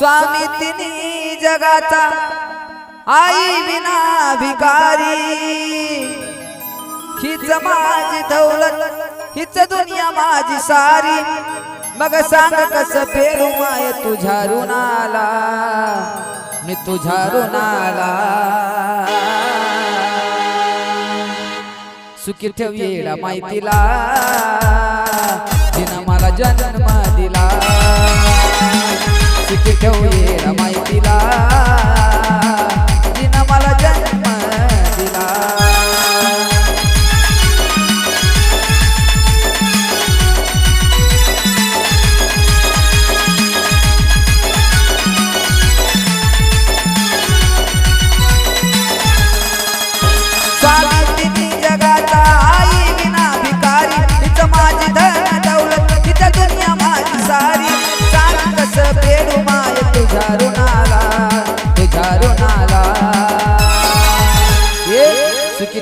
स्वामी तिन्ही जगाचा आई विना भिकारी. हिच माझी दौलत हिच दुनिया माझी सारी. मग सांग कस फेरू माय तुझ्या ऋणाला? मी तुझ्या ऋणाला. सुखी ठेव माहितीला तिनं मला जन्म दिला सुखी ठेव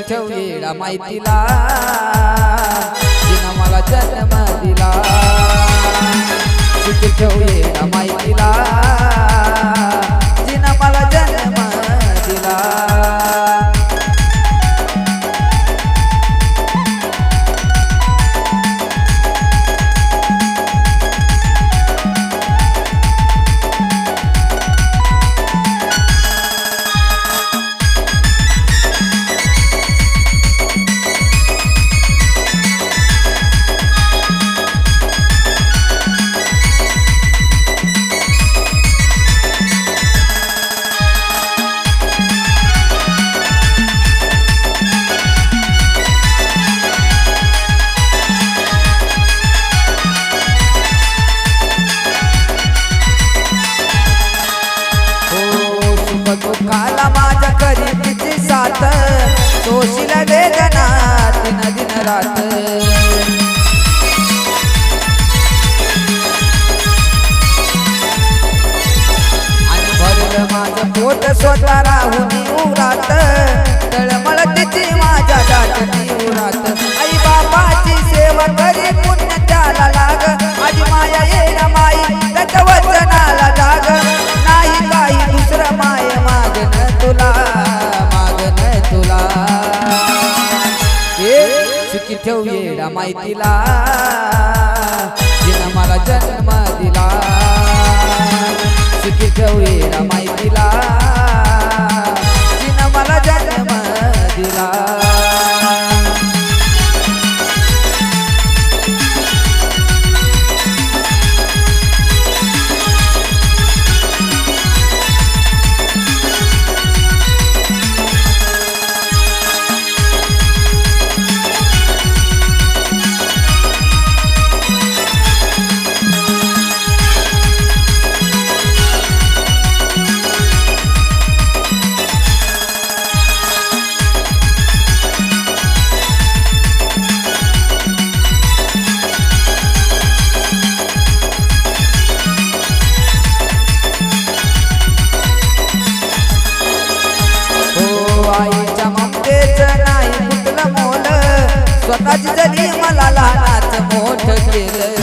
सुखी ठेव येडा माहितीला. जिनं मला जन्म दिला. सुखी ठेव येडा माहितीला. दुःखाला माझ्या करी तिची साथ. सोशील वेदना दिन दिन रात. आणि भरलं माझं पोट स्वतः राहून येडा माहितीला मला जन्म दिला. सुखी ठेव येडा माहितीला. स्वतःची जली मला लहानाच मोठ केलं.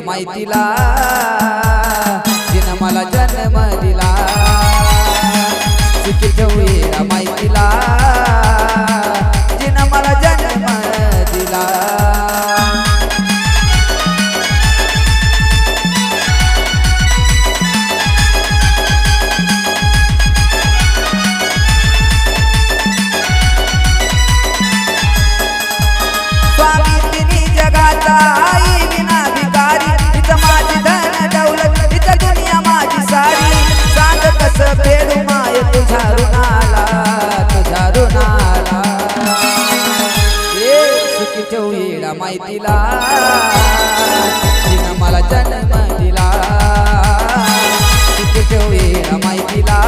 ठेव माहितीला जिनं मला जन्म दिला. कशी ठेवली माहितीला. तिनं मला जन्म दिला. किती ठेवली माहितीला.